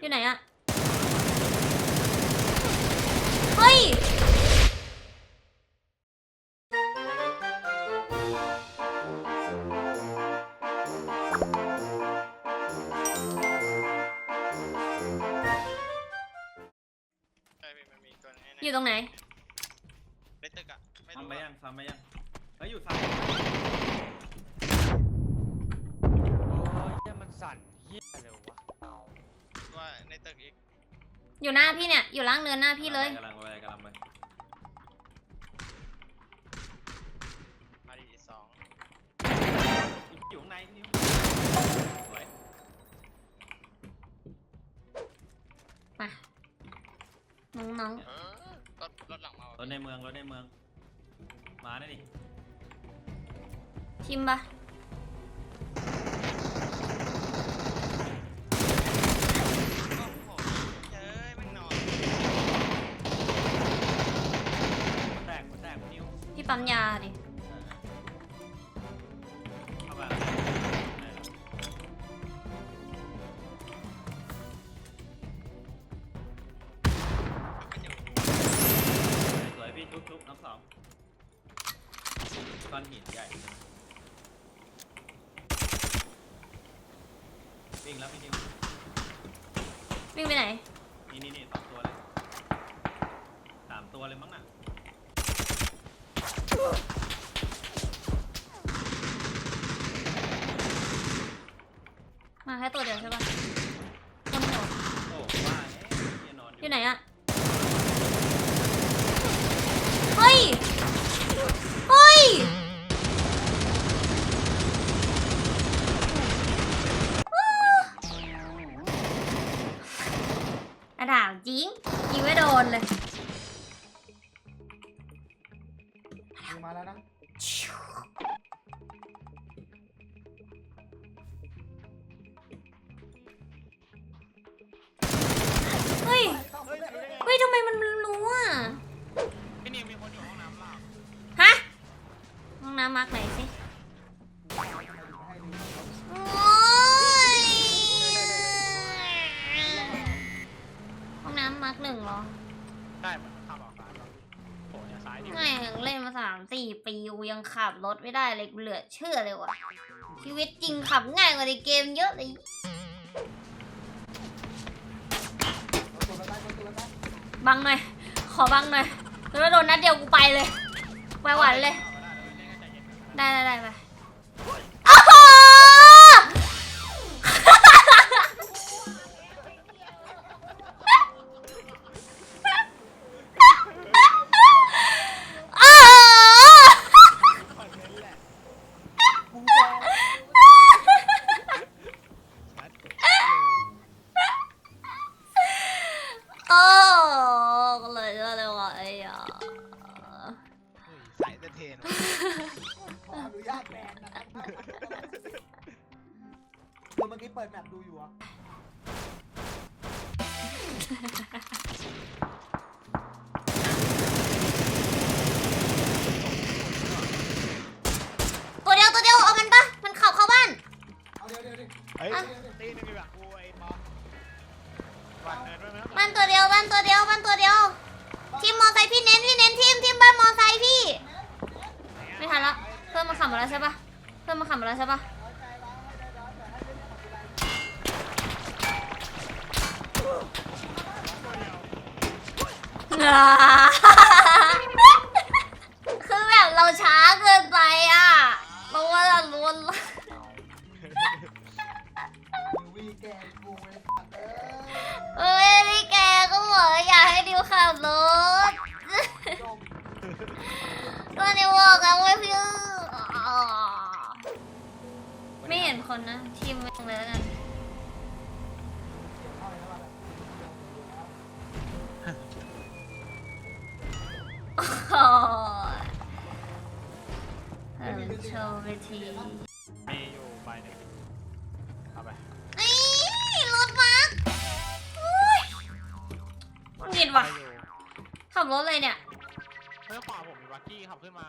อยู่ไหนอะเฮ้ย ใช่พี่มันมีตัวนี้อยู่ตรงไหน ในตึกอะไม่ทำรู้ไปอะยังทำไปยังเฮ้ยอยู่ซ้ายโอ้ยเนี่ยมันสั่นเฮียเลยวะ ว่าในตึกอีกอยู่หน้าพี่เนี่ย อยู่ล่างเนินหน้าพี่เลย กำลังไปกำลังไปมาดีสองอยู่ข้างในนี่สวยมา น้องเออรถรถหลังมารถในเมืองรถในเมือง มาได้ดิๆทิมปะ โอ้โหเย้ยมันนอน แตกหัวแตก นิ้วพี่ปั๊มยาดิเข้ามามันอยู่สวยพี่ทุบทุบน้องสองก้อนหินใหญ่วิ่งแล้วพี่นิววิ่งไปไหน นี่นี่นี่สองตัวเลยสามตัวเลยมั้งน่ะ มาแค่ตัวเดียวใช่ปะคนเดียวโอ้ว่าเอ๊ะเหี้ยนอนอยู่ไหนอะเฮ้ย เฮ้ย อะถามจริงยิงไม่โดนเลย มาแล้วนะเฮ้ยเฮ้ย เฮ้ยทำไมมันรู้อะ พี่นิวมีคนอยู่ห้องน้ำล่างฮะ ห้องน้ำมาร์กไหนสิ โอ้ยห้องน้ำมาร์กหนึ่งเหรอ ได้มันขับออกซ้ายป่ะ โอ้ยซ้ายดิง่ายยังเล่นมาสามสี่ปีกูยังขับรถไม่ได้เลยกูเหลือเชื่อเลยว่ะ ชีวิตจริงขับง่ายกว่าในเกมเยอะเลยตัวละได้ตัวละได้บังหน่อย ขอบังหน่อยแล้วโดนนัดเดียวกูไปเลย ไปหวันเลย ได้ได้ได้ไป ก็เลยก็เลยว่าไอ้ยาใส่เตอร์เทนขออนุญาตแบนนะครับคือเมื่อกี้เปิดแมปดูอยู่อะ ไซค์พี่เน้นพี่เน้นทีมทีมบ้านมอไซค์พี่ ไม่ทันละเพื่อนมาขับมาแล้วใช่ปะเพื่อนมาขับมาแล้วใช่ปะคือแบบเราช้าเกินไปอะเพราะว่าเราล้วนวีแกนกูไอ้สัตว์เอ้เอ้ยพี่แกก็บอกอยากให้ดิวขับรถ ยจม ก็ดิวบอก แล้วว่าพี่อ๋อไม่เห็นคนนะ ทีมไม่เลยแล้วกันเข้าเลยนะแบบโอ้ยเออโชว์ไปทีมีอยู่ใบหนึ่งเอาไปนี่รถมาร์คอุ้ยมันหงิดว่ะไปอยู่ขับรถเลยเนี่ยเฮ้ยขวาผมมีวักกี้ขับขึ้นมา